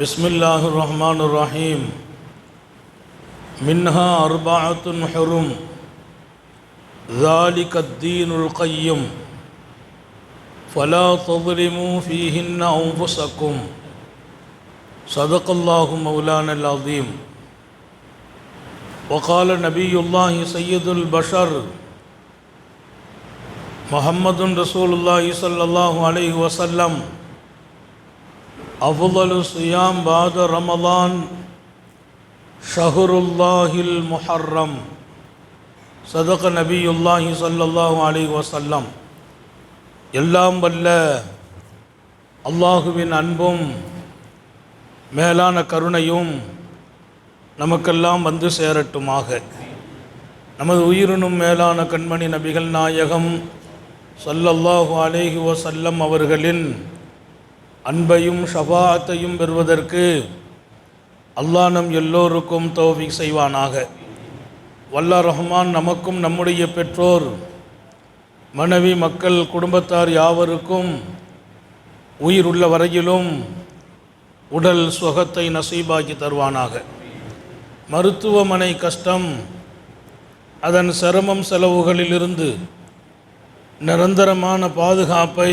بسم الله الرحمن الرحيم منها أربعة حرم ذلك الدين القيم فلا تظلموا فيهن أنفسكم صدق الله مولانا العظيم وقال نبي الله سيد البشر محمد رسول الله صلى الله عليه وسلم أفضل الصيام بعد رمضان شهر الله المحرم صدق نبي الله صلى الله عليه وسلم எல்லாம் வல்ல அல்லாஹுவின் அன்பும் மேலான கருணையும் நமக்கெல்லாம் வந்து சேரட்டுமாக நமது உயிரினும் மேலான கண்மணி நபிகள் நாயகம் ஸல்லல்லாஹு அலைஹி வஸல்லம் அவர்களின் அன்பையும் ஷபாத்தையும் பெறுவதற்கு அல்லாஹ் நம் எல்லோருக்கும் தோவி செய்வானாக. வல்லா ரஹ்மான் நமக்கும் நம்முடைய பெற்றோர் மனைவி மக்கள் குடும்பத்தார் யாவருக்கும் உயிர் உள்ள வரையிலும் உடல் சுகத்தை நசீபாக்கி தருவானாக. மருத்துவமனை கஷ்டம் அதன் சிரமம் செலவுகளிலிருந்து நிரந்தரமான பாதுகாப்பை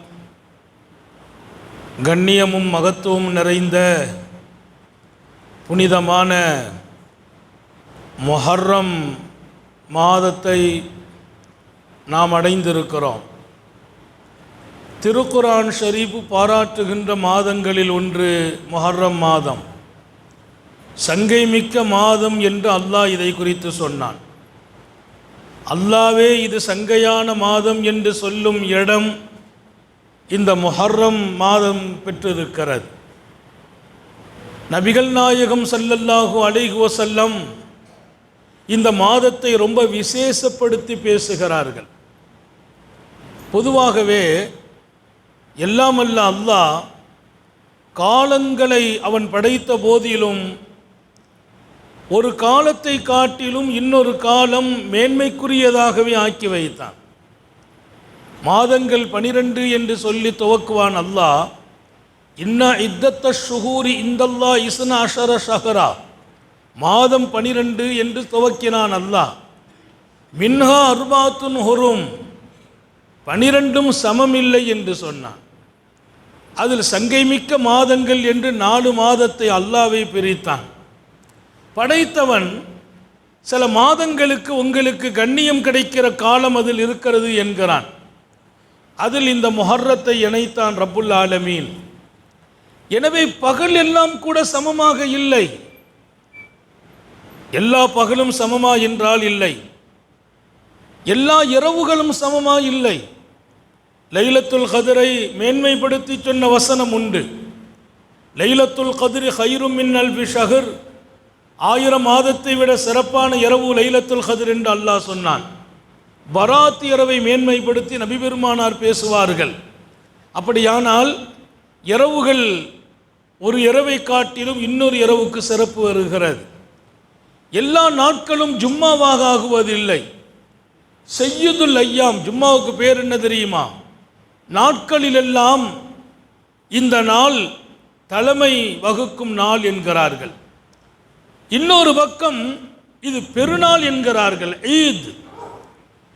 கண்ணியமும் மகத்துவம் நிறைந்த புனிதமான மொஹர்ரம் மாதத்தை நாம் அடைந்திருக்கிறோம். திருக்குரான் ஷரீஃப் பாராட்டுகின்ற மாதங்களில் ஒன்று மொஹர்ரம் மாதம். சங்கை மிக்க மாதம் என்று அல்லாஹ் இதை குறித்து சொன்னான். அல்லாவே இது சங்கையான மாதம் என்று சொல்லும் இடம் இந்த முஹர்ரம் மாதம் பெற்றிருக்கிறது. நபிகள் நாயகம் சல்லல்லாஹு அலைஹி வஸல்லம் இந்த மாதத்தை ரொம்ப விசேஷப்படுத்தி பேசுகிறார்கள். பொதுவாகவே எல்லாமல்ல அல்லாஹ் காலங்களை அவன் படைத்த போதிலும் ஒரு காலத்தை காட்டிலும் இன்னொரு காலம் மேன்மைக்குரியதாகவே ஆக்கி வைத்தான். மாதங்கள் பனிரெண்டு என்று சொல்லி துவக்குவான் அல்லாஹ் இன்னா இத்தத்த ஷுகூரி இந்தல்லா இஸ்ன அஷர ஷஹரா. மாதம் பனிரெண்டு என்று துவக்கினான் அல்லாஹ். மின்ஹா அர்பாத்துன் ஹொரும். பனிரெண்டும் சமமில்லை என்று சொன்னான். அதில் சங்கைமிக்க மாதங்கள் என்று நாலு மாதத்தை அல்லாவை பிரித்தான். படைத்தவன் சில மாதங்களுக்கு உங்களுக்கு கண்ணியம் கிடைக்கிற காலம் அதில் இருக்கிறது என்கிறான். அதில் இந்த முஹர்ரத்தை இணைத்தான் ரப்புல் ஆலமீன். எனவே பகல் எல்லாம் கூட சமமாக இல்லை. எல்லா பகலும் சமமா என்றால் இல்லை. எல்லா இரவுகளும் சமமா இல்லை. லைலத்துல் கதிரை மேன்மைப்படுத்தி சொன்ன வசனம் உண்டு. லைலத்துல் கதிரி ஹைரும் மின்னல் பி ஷஹர். ஆயிரம் மாதத்தை விட சிறப்பான இரவு லைலத்துல் கதிர் என்று அல்லாஹ் சொன்னான். பராத் இரவை மேன்மைப்படுத்தி நபிபெருமானார் பேசுவார்கள். அப்படியானால் இரவுகள் ஒரு இரவை காட்டிலும் இன்னொரு இரவுக்கு சிறப்பு வருகிறது. எல்லா நாட்களும் ஜும்மாவாக ஆகுவதில்லை. செய்யுதுல் ஐயாம் ஜும்மாவுக்கு பேர் என்ன தெரியுமா? நாட்களிலெல்லாம் இந்த நாள் தலைமை வகுக்கும் நாள் என்கிறார்கள். இன்னொரு பக்கம் இது பெருநாள் என்கிறார்கள் ஈத்.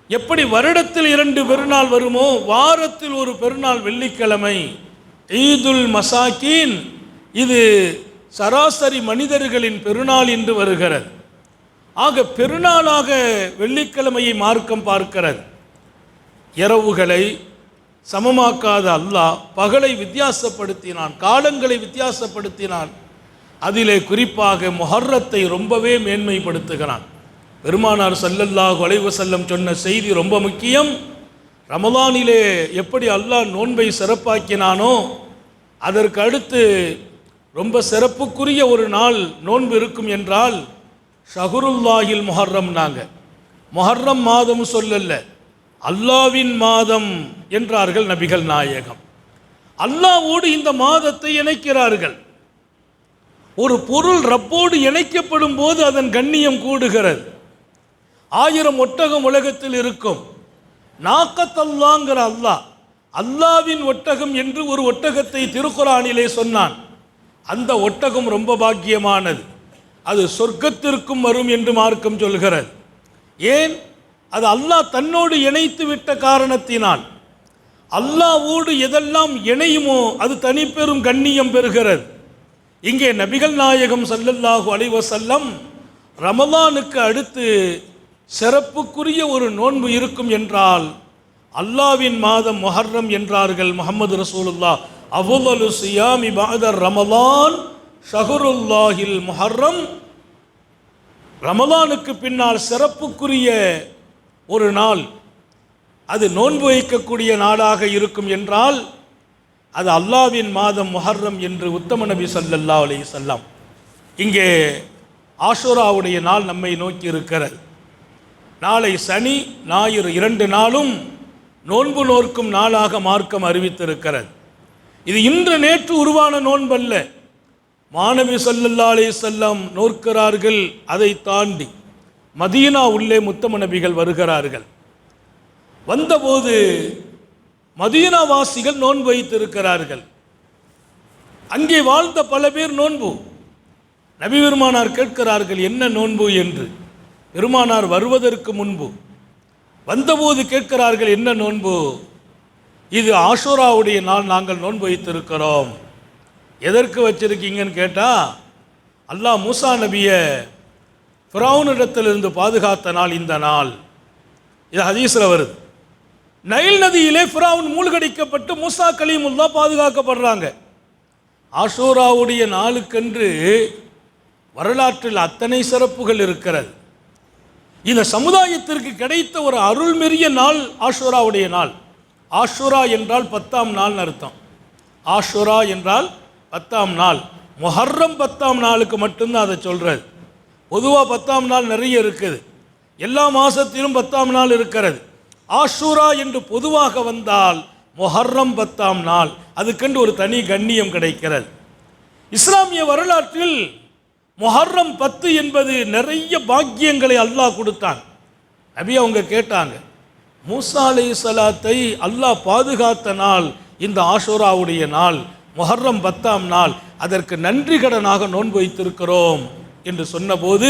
எப்படி வருடத்தில் இரண்டு பெருநாள் வருமோ வாரத்தில் ஒரு பெருநாள் வெள்ளிக்கிழமை. ஈதுல் மசாக்கீன் இது சராசரி மனிதர்களின் பெருநாள் என்று வருகிறது. ஆக பெருநாளாக வெள்ளிக்கிழமையை மார்க்கம் பார்க்கிறது. இரவுகளை சமமாக்காத அல்லாஹ் பகலை வித்தியாசப்படுத்தினான் காலங்களை வித்தியாசப்படுத்தினான். அதிலே குறிப்பாக மொஹர்ரத்தை ரொம்பவே மேன்மைப்படுத்துகிறான். பெருமானார் சல்லல்லாஹ் வளைவு செல்லம் சொன்ன செய்தி ரொம்ப முக்கியம். ரமலானிலே எப்படி அல்லாஹ் நோன்பை சிறப்பாக்கினானோ அதற்கு அடுத்து ரொம்ப சிறப்புக்குரிய ஒரு நாள் நோன்பு இருக்கும் என்றால் ஷஹருல்லாஹில் முஹர்ரம் நாங்கள் முஹர்ரம் மாதம் சொல்லல்ல அல்லாவின் மாதம் என்றார்கள் நபிகள் நாயகம். அல்லாவோடு இந்த மாதத்தை இணைக்கிறார்கள். ஒரு பொருள் ரப்போடு இணைக்கப்படும் போது அதன் கண்ணியம் கூடுகிறது. ஆயிரம் ஒட்டகம் உலகத்தில் இருக்கும். நாக்கத்தல்லாங்கிற அல்லாஹ் அல்லாவின் ஒட்டகம் என்று ஒரு ஒட்டகத்தை திருக்குறானிலே சொன்னான். அந்த ஒட்டகம் ரொம்ப பாக்கியமானது. அது சொர்க்கத்திற்கும் வரும் என்று மார்க்கம் சொல்கிறது. ஏன்? அது அல்லாஹ் தன்னோடு இணைத்து விட்ட காரணத்தினால். அல்லாவோடு எதெல்லாம் இணையுமோ அது தனிப்பெரும் கண்ணியம் பெறுகிறது. இங்கே நபிகள் நாயகம் சல்லல்லாஹு அலைவசல்லம் ரமலானுக்கு அடுத்து சிறப்புக்குரிய ஒரு நோன்பு இருக்கும் என்றால் அல்லாவின் மாதம் மொஹர்ரம் என்றார்கள் முகமது ரசூலுல்லா அவுலு சியாமி பாதர் ரமலான் ஷஹருல்லாஹில் முஹர்ரம். ரமலானுக்கு பின்னால் சிறப்புக்குரிய ஒரு நாள். அது நோன்பு வைக்கக்கூடிய நாளாக இருக்கும் என்றால் அது அல்லாவின் மாதம் முஹர்ரம் என்று உத்தம நபி சல்லல்லா அலி சொல்லாம் இங்கே ஆஷுராவுடைய நாள் நம்மை நோக்கி இருக்கிறது. நாளை சனி ஞாயிறு இரண்டு நாளும் நோன்பு நோர்க்கும் நாளாக மார்க்கம் அறிவித்திருக்கிறது. இது இன்று நேற்று உருவான நோன்பல்ல. மாணவி ஸல்லல்லாஹு அலே செல்லம் நோக்கிறார்கள் அதை தாண்டி மதீனா உள்ளே முத்தம நபிகள் வருகிறார்கள். வந்தபோது மதீனாவாசிகள் நோன்பு வைத்திருக்கிறார்கள். அங்கே வாழ்ந்த பல பேர் நோன்பு. நபிபெருமானார் கேட்கிறார்கள் என்ன நோன்பு? என்று. பெருமானார் வருவதற்கு முன்பு வந்தபோது கேட்கிறார்கள் என்ன நோன்பு? இது ஆஷூராவுடைய நாள் நாங்கள் நோன்பு வைத்திருக்கிறோம். எதற்கு வச்சிருக்கீங்கன்னு கேட்டால் அல்லாஹ் மூசா நபியை ஃபிரௌனிடத்திலிருந்து பாதுகாத்த நாள் இந்த நாள். இது ஹதீஸில் வருது. நைல் நதியிலே ஃபிரௌன் மூழ்கடிக்கப்பட்டு மூசா கலீமுல்லா பாதுகாக்கப்படுறாங்க. ஆஷோராவுடைய நாளுக்கென்று வரலாற்றில் அத்தனை சிறப்புகள் இருக்கிறது. இந்த சமுதாயத்திற்கு கிடைத்த ஒரு அருள்மெரிய நாள் ஆஷோராவுடைய நாள். ஆஷுரா என்றால் பத்தாம் நாள்னு அர்த்தம். ஆஷுரா என்றால் பத்தாம் நாள். மொஹர்ரம் பத்தாம் நாளுக்கு மட்டும்தான் அதை சொல்கிறது பொதுவாக பத்தாம் நாள் நிறைய இருக்குது. எல்லா மாதத்திலும் பத்தாம் நாள் இருக்கிறது. ஆஷூரா என்று பொதுவாக வந்தால் மொஹர்ரம் பத்தாம் நாள். அதுக்கென்று ஒரு தனி கண்ணியம் கிடைக்கிறது. இஸ்லாமிய வரலாற்றில் முஹர்ரம் பத்து என்பது நிறைய பாக்கியங்களை அல்லாஹ் கொடுத்தான். நபி அவங்க கேட்டாங்க மூசா அலை சலாத்தை அல்லாஹ் பாதுகாத்த நாள் இந்த ஆஷோராவுடைய நாள் முஹர்ரம் பத்தாம் நாள் அதற்கு நன்றி கடனாக நோன்பு வைத்திருக்கிறோம் என்று சொன்னபோது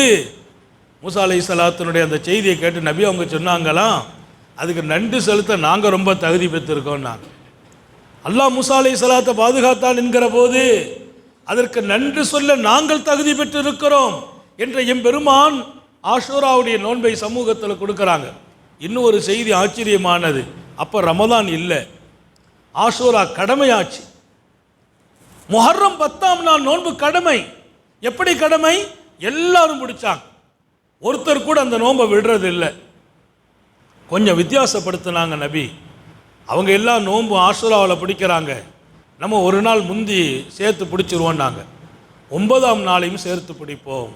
மூசா அலை சலாத்தினுடைய அந்த செய்தியை கேட்டு நபி அவங்க சொன்னாங்களாம் அதுக்கு நன்றி செலுத்த நாங்கள் ரொம்ப தகுதி பெற்றிருக்கோம் நாங்கள் அல்லாஹ் மூசா அலை சலாத்தை பாதுகாத்தான் என்கிற போது அதற்கு நன்றி சொல்ல நாங்கள் தகுதி பெற்றிருக்கிறோம் என்ற எம்பெருமான் ஆஷோராவுடைய நோன்பை சமூகத்தில் கொடுக்குறாங்க. இன்னும் ஒரு செய்தி ஆச்சரியமானது. அப்போ ரமதான் இல்லை. ஆஷோரா கடமையாச்சு. முஹர்ரம் பத்தாம் நாள் நோன்பு கடமை. எப்படி கடமை? எல்லாரும் பிடிச்சாங்க ஒருத்தர் கூட அந்த நோன்பை விடுறது இல்லை கொஞ்சம் வித்தியாசப்படுத்தினாங்க நபி. அவங்க எல்லாம் நோன்பு ஆஷோராவில் பிடிக்கிறாங்க. நம்ம ஒரு நாள் முந்தி சேர்த்து பிடிச்சிருவோன்னாங்க ஒன்பதாம் நாளையும் சேர்த்து பிடிப்போம்.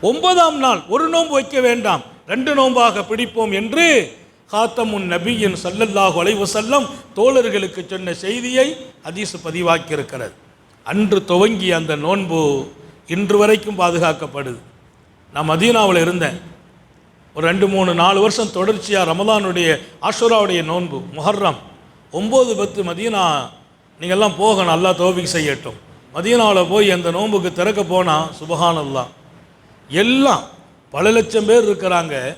ஒன்பதாம் நாள் ஒரு நோன்பு வைக்க வேண்டாம். ரெண்டு நோன்பாக பிடிப்போம் என்று காத்தமுன் நபியின் சல்லல்லாஹு அலைவு செல்லம் தோழர்களுக்கு சொன்ன செய்தியை அதிசு பதிவாக்கியிருக்கிறது. அன்று துவங்கிய அந்த நோன்பு இன்று வரைக்கும் பாதுகாக்கப்படுது. நான் மதீனாவில் இருந்தேன். ஒரு ரெண்டு மூணு நாலு வருஷம் தொடர்ச்சியாக ரமதானுடைய ஆஷுராவுடைய நோன்பு முஹர்ரம். ஒம்பது பத்து மதீனா நீங்கள்லாம் போக நல்லா தோபிக் செய்யட்டும். மதியனாவில் போய் அந்த நோன்புக்கு திறக்க போனால் சுபஹானல்லாஹ். எல்லாம் பல லட்சம் பேர் இருக்கிறாங்க.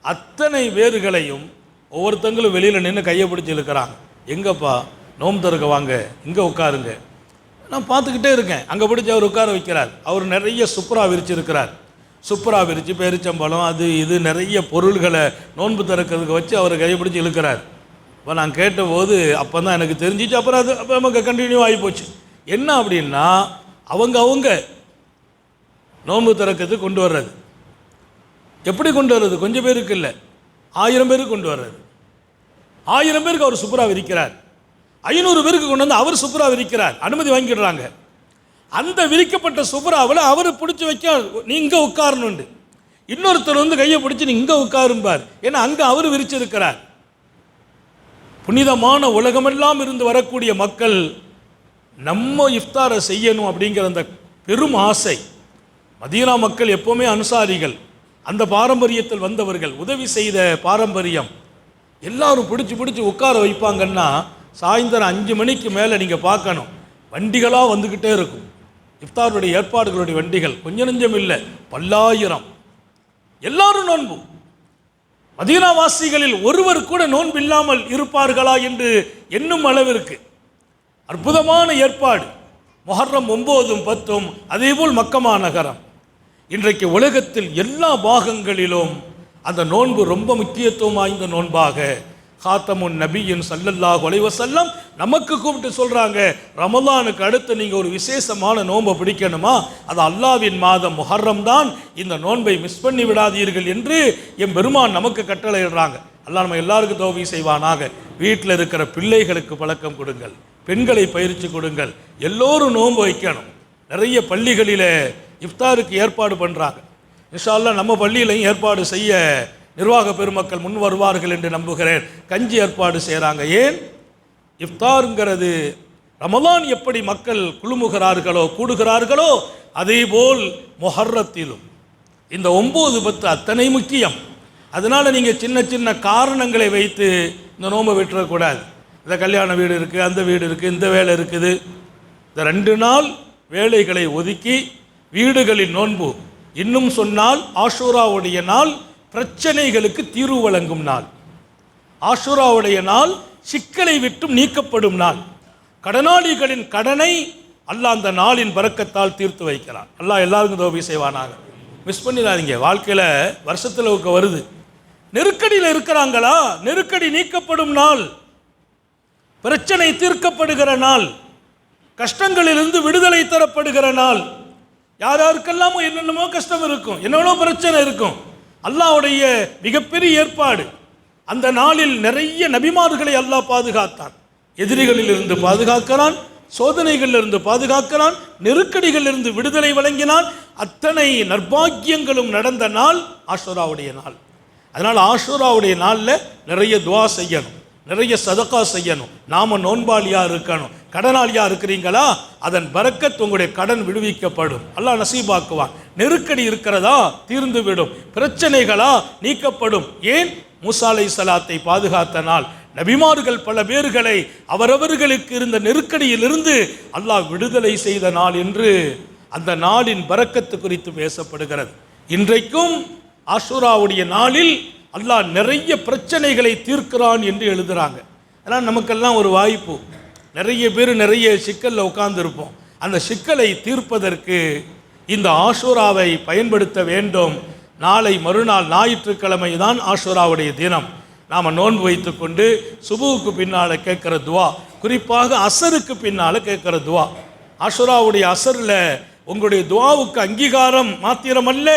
அத்தனை பேர்களையும் ஒவ்வொருத்தங்களும் வெளியில் நின்று கையை பிடிச்சி இழுக்கிறாங்க. எங்கப்பா? நோம்பு திறக்க வாங்க. இங்கே உட்காருங்க. நான் பார்த்துக்கிட்டே இருக்கேன். அங்கே பிடிச்சி அவர் உட்கார வைக்கிறார். அவர் நிறைய சுப்ரா விரிச்சிருக்கிறார். சுப்ரா விரித்து பேரிச்சம்பழம் அது இது நிறைய பொருள்களை நோன்பு திறக்கிறதுக்கு வச்சு அவர் கையை பிடிச்சி இழுக்கிறார். இப்போ நான் கேட்டபோது அப்போ தான் எனக்கு தெரிஞ்சிச்சு. அப்புறம் அது அப்போ நமக்கு கண்டினியூ ஆகி போச்சு என்ன அப்படின்னா அவங்க அவங்க நோன்பு திறக்கிறதுக்கு கொண்டு வர்றது. எப்படி கொண்டு வர்றது? கொஞ்சம் பேருக்கு இல்லை. ஆயிரம் பேருக்கு கொண்டு வர்றது. ஆயிரம் பேருக்கு அவர் சூப்பராக விரிக்கிறார். ஐநூறு பேருக்கு கொண்டு வந்து அவர் சூப்பராக விரிக்கிறார். அனுமதி வாங்கிடுறாங்க. அந்த விரிக்கப்பட்ட சுப்ராவில் அவர் பிடிச்சி வைக்க நீ இங்கே உட்காரணுண்டு இன்னொருத்தர் வந்து கையை பிடிச்சி நீ இங்கே உட்காரும்பார். ஏன்னா அங்கே அவர் விரிச்சிருக்கிறார். புனிதமான உலகமெல்லாம் இருந்து வரக்கூடிய மக்கள் நம்ம இஃப்தாரை செய்யணும் அப்படிங்கிற அந்த பெரும் ஆசை. மதீனா மக்கள் எப்போவுமே அனுசாரிகள். அந்த பாரம்பரியத்தில் வந்தவர்கள் உதவி செய்த பாரம்பரியம். எல்லாரும் பிடிச்சி பிடிச்சி உட்கார வைப்பாங்கன்னா சாயந்தரம் அஞ்சு மணிக்கு மேலே நீங்கள் பார்க்கணும். வண்டிகளாக வந்துக்கிட்டே இருக்கும். இஃப்தாருடைய ஏற்பாடுகளுடைய வண்டிகள். கொஞ்சம் நெஞ்சம் இல்லை பல்லாயிரம். எல்லாரும் நோன்பும் மதீனாவாசிகளில் ஒருவர் கூட நோன்பு இல்லாமல் இருப்பார்களா என்று எண்ணும் அளவிற்கு அற்புதமான ஏற்பாடு. மொஹர்ரம் ஒம்போதும் பத்தும் அதேபோல் மக்கமா நகரம். இன்றைக்கு உலகத்தில் எல்லா பாகங்களிலும் அந்த நோன்பு ரொம்ப முக்கியத்துவம் வாய்ந்த நோன்பாக காத்தமுன் நபியின் சல்லல்லாஹு அலைஹி வஸல்லம் நமக்கு கூப்பிட்டு சொல்கிறாங்க ரமலானுக்கு அடுத்து நீங்கள் ஒரு விசேஷமான நோன்பை பிடிக்கணுமா? அது அல்லாவின் மாதம் முஹர்ரம் தான். இந்த நோன்பை மிஸ் பண்ணி விடாதீர்கள் என்று என் பெருமான் நமக்கு கட்டளையிடுறாங்க. அல்லா நம்ம எல்லாருக்கும் தோவி செய்வானாக. வீட்டில் இருக்கிற பிள்ளைகளுக்கு பழக்கம் கொடுங்கள். பெண்களை பயிற்சி கொடுங்கள். எல்லோரும் நோன்பு வைக்கணும். நிறைய பள்ளிகளில் இஃப்தாருக்கு ஏற்பாடு பண்ணுறாங்க இன்ஷால்லாம் நம்ம பள்ளியிலையும் ஏற்பாடு செய்ய நிர்வாக பெருமக்கள் முன் வருவார்கள் என்று நம்புகிறேன். கஞ்சி ஏற்பாடு செய்கிறாங்க ஏன்? இஃப்தாருங்கிறது ரமலான் எப்படி மக்கள் குழுமுகிறார்களோ கூடுகிறார்களோ அதேபோல் மொஹர்ரத்திலும். இந்த ஒம்பது பத்து அத்தனை முக்கியம். அதனால் நீங்கள் சின்ன சின்ன காரணங்களை வைத்து இந்த நோன்பை விட்டுறக்கூடாது. இந்த கல்யாண வீடு இருக்குது அந்த வீடு இருக்குது இந்த வேலை இருக்குது. இந்த ரெண்டு நாள் வேலைகளை ஒதுக்கி வீடுகளின் நோன்பு. இன்னும் சொன்னால் ஆஷூராவுடைய நாள் பிரச்சனைகளுக்கு தீர்வு வழங்கும் நாள். ஆஷுராவுடைய நாள் சிக்கலை விட்டும் நீக்கப்படும் நாள். கடனாளிகளின் கடனை அல்லாஹ் அந்த நாளின் பறக்கத்தால் தீர்த்து வைக்கிறான். அல்லாஹ் எல்லாருக்கும் தோபி செய்வானாக. மிஸ் பண்ணிடாதீங்க. வாழ்க்கையில் வருஷத்தில் வருது. நெருக்கடியில் இருக்கிறாங்களா? நெருக்கடி நீக்கப்படும் நாள். பிரச்சனை தீர்க்கப்படுகிற நாள். கஷ்டங்களிலிருந்து விடுதலை தரப்படுகிற நாள். யார் யாருக்கெல்லாமோ என்னென்னமோ கஷ்டம் இருக்கும். என்னென்னோ பிரச்சனை இருக்கும். அல்லாஹ்வுடைய மிகப்பெரிய ஏற்பாடு. அந்த நாளில் நிறைய நபிமார்களை அல்லாஹ் பாதுகாத்தான். எதிரிகளில் இருந்து பாதுகாக்கிறான் சோதனைகளில் இருந்து பாதுகாக்கிறான் நெருக்கடிகளிலிருந்து விடுதலை வழங்கினான். அத்தனை நற்பாக்கியங்களும் நடந்த நாள் ஆஷோராவுடைய நாள். அதனால் ஆஷோராவுடைய நாளில் நிறைய துவா செய்யணும். நிறைய சதக்கா செய்யணும். நாம நோன்பாளியாக இருக்கணும். கடனாளியாக இருக்கிறீங்களா? அதன் பறக்கத் உங்களுடைய கடன் விடுவிக்கப்படும். அல்லாஹ் நசீபாக்குவான். நெருக்கடி இருக்கிறதா? தீர்ந்துவிடும். பிரச்சனைகளா? நீக்கப்படும். ஏன்? மூசாலை சலாத்தை பாதுகாத்த நாள். நபிமார்கள் பல பேர்களை அவரவர்களுக்கு இருந்த நெருக்கடியிலிருந்து அல்லாஹ் விடுதலை செய்த நாள் என்று அந்த நாளின் பறக்கத்து குறித்து பேசப்படுகிறது. இன்றைக்கும் ஆஷுராவுடைய நாளில் அல்லாஹ் நிறைய பிரச்சனைகளை தீர்க்கிறான் என்று எழுதுகிறாங்க ஆனால் நமக்கெல்லாம் ஒரு வாய்ப்பு. நிறைய பேர் நிறைய சிக்கலில் உட்காந்துருப்போம் அந்த சிக்கலை தீர்ப்பதற்கு இந்த ஆஷுராவை பயன்படுத்த வேண்டும். நாளை மறுநாள் ஞாயிற்றுக்கிழமை தான் ஆஷுராவுடைய தினம். நாம் நோன்பு வைத்துக்கொண்டு சுபுவுக்கு பின்னால் கேட்குற துவா குறிப்பாக அசருக்கு பின்னால் கேட்குற துவா. ஆஷுராவுடைய அசரில் உங்களுடைய துவாவுக்கு அங்கீகாரம் மாத்திரமல்ல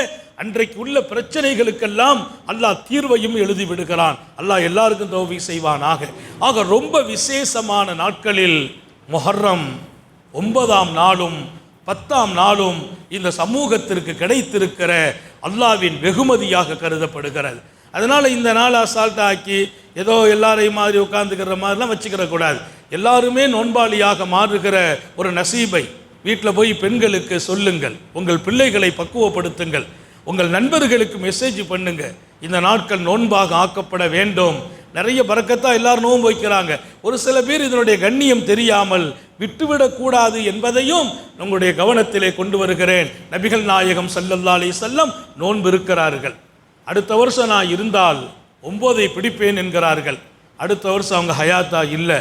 அன்றைக்கு உள்ள பிரச்சனைகளுக்கெல்லாம் அல்லாஹ் தீர்வையும் எழுதி விடுகிறான். அல்லாஹ் எல்லாருக்கும் தோவி செய்வானாக. ஆக ரொம்ப விசேஷமான நாட்களில் மொஹர்ரம் ஒன்பதாம் நாளும் பத்தாம் நாளும் இந்த சமூகத்திற்கு கிடைத்திருக்கிற அல்லாவின் வெகுமதியாக கருதப்படுகிறது. அதனால் இந்த நாள் அசால்ட்டாக ஆக்கி ஏதோ எல்லாரையும் மாதிரி உட்காந்துக்கிற மாதிரிலாம் வச்சுக்கிற கூடாது. எல்லாருமே நோன்பாளியாக மாறுகிற ஒரு நசீபை வீட்டில் போய் பெண்களுக்கு சொல்லுங்கள். உங்கள் பிள்ளைகளை பக்குவப்படுத்துங்கள். உங்கள் நண்பர்களுக்கு மெசேஜ் பண்ணுங்க. இந்த நாட்கள் நோன்பாக ஆக்கப்பட வேண்டும். நிறைய பறக்கத்தான் எல்லாரும் நோன்பு வைக்கிறாங்க ஒரு சில பேர் இதனுடைய கண்ணியம் தெரியாமல் விட்டுவிடக்கூடாது என்பதையும் உங்களுடைய கவனத்திலே கொண்டு வருகிறேன். நபிகள் நாயகம் ஸல்லல்லாஹு செல்லம் நோன்பு இருக்கிறார்கள். அடுத்த வருஷம் நான் இருந்தால் ஒம்போதை பிடிப்பேன் என்கிறார்கள். அடுத்த வருஷம் அவங்க ஹயாத்தா இல்லை.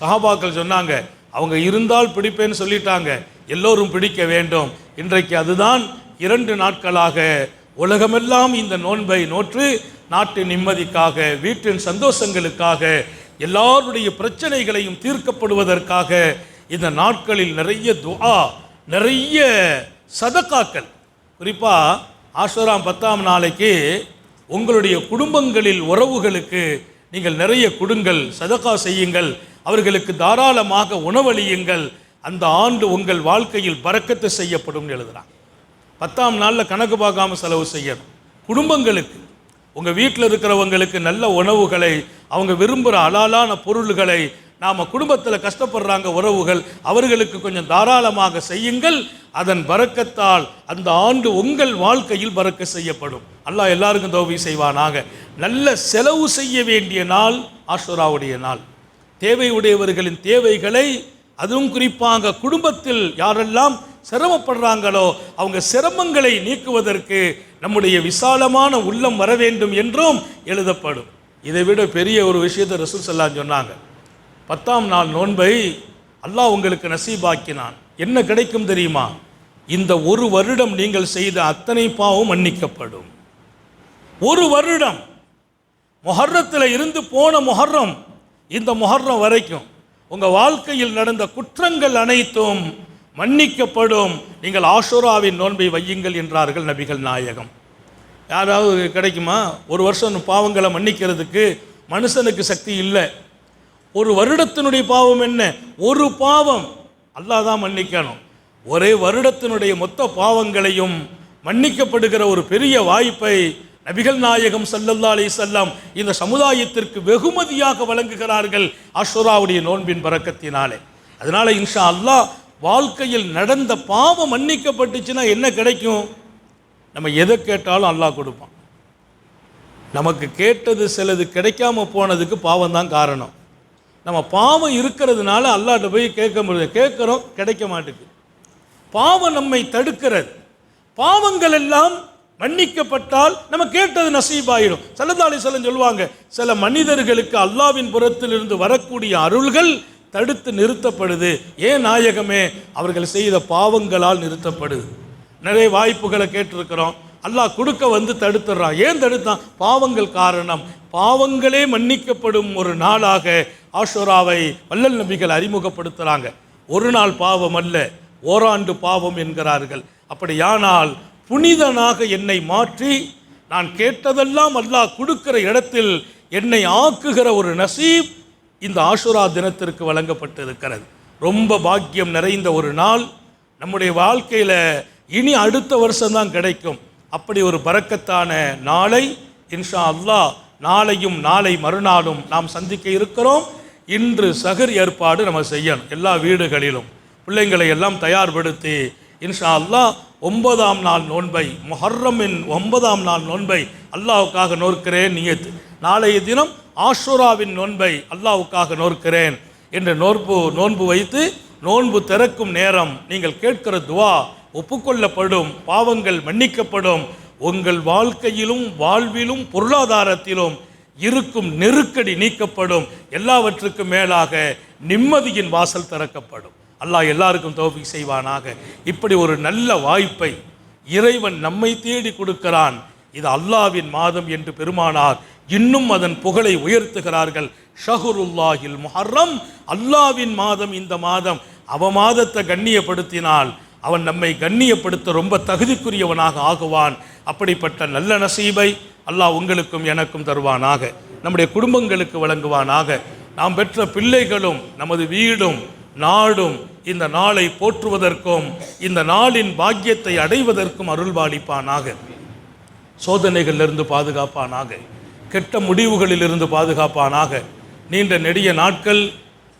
சஹாபாக்கள் சொன்னாங்க அவங்க இருந்தால் பிடிப்பேன்னு சொல்லிட்டாங்க. எல்லோரும் பிடிக்க வேண்டும். இன்றைக்கு அதுதான் இரண்டு நாட்களாக உலகமெல்லாம் இந்த நோன்பை நோற்று நாட்டின் நிம்மதிக்காக வீட்டின் சந்தோஷங்களுக்காக எல்லாருடைய பிரச்சனைகளையும் தீர்க்கப்படுவதற்காக இந்த நாட்களில் நிறைய துஆ நிறைய சதக்காக்கள். குறிப்பாக ஆசராம் பத்தாம் நாளைக்கு உங்களுடைய குடும்பங்களில் உறவுகளுக்கு நீங்கள் நிறைய கொடுங்கள் சதக்கா செய்யுங்கள் அவர்களுக்கு தாராளமாக உணவளியுங்கள் அந்த ஆண்டு உங்கள் வாழ்க்கையில் பறக்கத்து செய்யப்படும் எழுதுகிறான் பத்தாம் நாளில் கணக்கு பார்க்காம செலவு செய்யணும். குடும்பங்களுக்கு உங்கள் வீட்டில் இருக்கிறவங்களுக்கு நல்ல உணவுகளை அவங்க விரும்புகிற அலாலான பொருள்களை நாம் குடும்பத்தில் கஷ்டப்படுறாங்க உறவுகள் அவர்களுக்கு கொஞ்சம் தாராளமாக செய்யுங்கள். அதன் பறக்கத்தால் அந்த ஆண்டு உங்கள் வாழ்க்கையில் பறக்க செய்யப்படும். அல்லாஹ் எல்லாருக்கும் தோவி செய்வானாக. நல்ல செலவு செய்ய வேண்டிய நாள் ஆஷுராவுடைய நாள். தேவை உடையவர்களின் தேவைகளை அதுவும் குறிப்பாக குடும்பத்தில் யாரெல்லாம் சிரமப்படுறாங்களோ அவங்க சிரமங்களை நீக்குவதற்கு நம்முடைய விசாலமான உள்ளம் வர வேண்டும் என்றும் எழுதப்படும். இதை விட பெரிய ஒரு விஷயத்தை ரசூல் ஸல்லல்லாஹு சொன்னாங்க. பத்தாம் நாள் நோன்பை அல்லாஹ் உங்களுக்கு நசீபாக்கினான். என்ன கிடைக்கும் தெரியுமா? இந்த ஒரு வருடம் நீங்கள் செய்த அத்தனை பாவம் மன்னிக்கப்படும். ஒரு வருடம். மொஹர்ரத்தில் இருந்து போன மொஹர்ரம் இந்த மொஹர்ரம் வரைக்கும் உங்கள் வாழ்க்கையில் நடந்த குற்றங்கள் அனைத்தும் மன்னிக்கப்படும். நீங்கள் ஆஷோராவின் நோன்பை வையுங்கள் என்றார்கள் நபிகள் நாயகம். யாராவது கிடைக்குமா? ஒரு வருஷம் பாவங்களை மன்னிக்கிறதுக்கு மனுஷனுக்கு சக்தி இல்லை. ஒரு வருடத்தினுடைய பாவம் என்ன? ஒரு பாவம். அல்லாஹ் தான் மன்னிக்கணும். ஒரே வருடத்தினுடைய மொத்த பாவங்களையும் மன்னிக்கப்படுகிற ஒரு பெரிய வாய்ப்பை நபிகள் நாயகம் சல்லல்லா அலி செல்லம் இந்த சமுதாயத்திற்கு வெகுமதியாக வழங்குகிறார்கள் அஷுராவுடைய நோன்பின் பறக்கத்தினாலே. அதனால் இன்ஷா அல்லாஹ் வாழ்க்கையில் நடந்த பாவம் மன்னிக்கப்பட்டுச்சுன்னா என்ன கிடைக்கும்? நம்ம எதை கேட்டாலும் அல்லாஹ் கொடுப்பான். நமக்கு கேட்டது சிலது கிடைக்காம போனதுக்கு பாவம் தான் காரணம். நம்ம பாவம் இருக்கிறதுனால அல்லாட்ட போய் கேட்க முடியாது கேட்குறோம் கிடைக்க மாட்டேங்குது பாவம் நம்மை தடுக்கிறது. பாவங்கள் எல்லாம் மன்னிக்கப்பட்டால் நம்ம கேட்டது நசீபாயிடும் சல்லதாலி சொல்லம் சொல்லுவாங்க சில மனிதர்களுக்கு அல்லாவின் புறத்திலிருந்து வரக்கூடிய அருள்கள் தடுத்து நிறுத்தப்படுது. ஏன் நாயகமே? அவர்கள் செய்த பாவங்களால் நிறுத்தப்படுது. நிறைய வாய்ப்புகளை கேட்டிருக்கிறோம். அல்லாஹ் கொடுக்க வந்து தடுத்துடுறான் ஏன் தடுத்தான்? பாவங்கள் காரணம். பாவங்களே மன்னிக்கப்படும் ஒரு நாளாக ஆஷோராவை வல்லல் நபிகள் அறிமுகப்படுத்துகிறாங்க ஒரு நாள் பாவம் அல்ல ஓராண்டு பாவம் என்கிறார்கள். அப்படியானால் புனிதனாக என்னை மாற்றி நான் கேட்டதெல்லாம் அல்லாஹ் கொடுக்கிற இடத்தில் என்னை ஆக்குகிற ஒரு நசீப் இந்த ஆஷுரா தினத்திற்கு வழங்கப்பட்டிருக்கிறது. ரொம்ப பாக்கியம் நிறைந்த ஒரு நாள். நம்முடைய வாழ்க்கையில் இனி அடுத்த வருஷம்தான் கிடைக்கும். அப்படி ஒரு பறக்கத்தான நாளை இன்ஷா அல்லாஹ் நாளையும் நாளை மறுநாளும் நாம் சந்திக்க இருக்கிறோம். இன்று சகர் ஏற்பாடு நம்ம செய்யணும் எல்லா வீடுகளிலும். பிள்ளைங்களை எல்லாம் தயார்படுத்தி இன்ஷா அல்லாஹ் ஒன்பதாம் நாள் நோன்பை முஹர்ரமின் ஒன்பதாம் நாள் நோன்பை அல்லாவுக்காக நோக்கிறேன் நியத்து. நாளைய தினம் ஆஷுராவின் நோன்பை அல்லாஹ்வுக்காக நோக்கிறேன் என்று நோன்பு நோன்பு வைத்து நோன்பு திறக்கும் நேரம் நீங்கள் கேட்கிற துவா ஒப்புக்கொள்ளப்படும் பாவங்கள் மன்னிக்கப்படும் உங்கள் வாழ்க்கையிலும் வாழ்விலும் பொருளாதாரத்திலும் இருக்கும் நெருக்கடி நீக்கப்படும் எல்லாவற்றுக்கும் மேலாக நிம்மதியின் வாசல் திறக்கப்படும். அல்லாஹ் எல்லாருக்கும் தோப்பி செய்வானாக. இப்படி ஒரு நல்ல வாய்ப்பை இறைவன் நம்மை தேடி கொடுக்கிறான். இது அல்லாவின் மாதம் என்று பெருமானார் இன்னும் அதன் புகழை உயர்த்துகிறார்கள். ஷஹருல்லாஹில் முஹர்ரம் அல்லாவின் மாதம் இந்த மாதம். அவ மாதத்தை கண்ணியப்படுத்தினால் அவன் நம்மை கண்ணியப்படுத்த ரொம்ப தகுதிக்குரியவனாக ஆகுவான். அப்படிப்பட்ட நல்ல நசீபை அல்லாஹ் உங்களுக்கும் எனக்கும் தருவானாக. நம்முடைய குடும்பங்களுக்கு வழங்குவானாக. நாம் பெற்ற பிள்ளைகளும் நமது வீடும் நாடும் இந்த நாளை போற்றுவதற்கும் இந்த நாளின் பாக்கியத்தை அடைவதற்கும் அருள்பாலிப்பானாக சோதனைகளிலிருந்து பாதுகாப்பானாக. கெட்ட முடிவுகளிலிருந்து பாதுகாப்பானாக. நீண்ட நெடிய நாட்கள்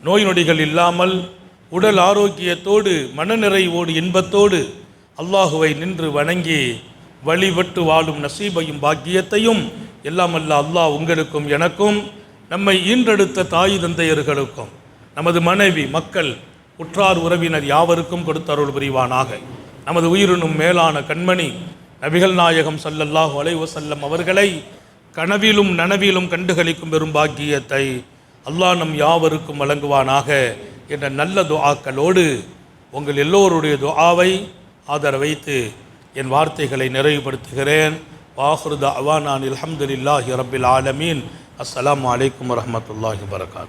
நோய் நொடிகள் இல்லாமல் உடல் ஆரோக்கியத்தோடு மனநிறைவோடு இன்பத்தோடு அல்லாஹுவை நின்று வணங்கி வழிபட்டு வாழும் நசீபையும் பாக்கியத்தையும் எல்லாம் அல்ல அல்லாஹ் உங்களுக்கும் எனக்கும் நம்மை ஈன்றெடுத்த தாய் தந்தையர்களுக்கும் நமது மனைவி மக்கள் உற்றார் உறவினர் யாவருக்கும் கொடுத்தருள் புரிவானாக. நமது உயிரினும் மேலான கண்மணி நபிகள் நாயகம் சல்லல்லாஹு அலைவசல்லம் அவர்களை கனவிலும் நனவிலும் கண்டுகளிக்கும் பெரும் பாக்கியத்தை அல்லாஹ் நம் யாவருக்கும் வழங்குவானாக என்ற நல்ல துஆக்களோடு உங்கள் எல்லோருடைய துஆவை ஆதரவைத்து என் வார்த்தைகளை நிறைவுபடுத்துகிறேன். வாஹ்ரு அவானான் அலமதுல்லாஹி ரபில் ஆலமீன். அஸ்லாம் அலைக்கும் வரமத்துல்லாஹி வரகாத்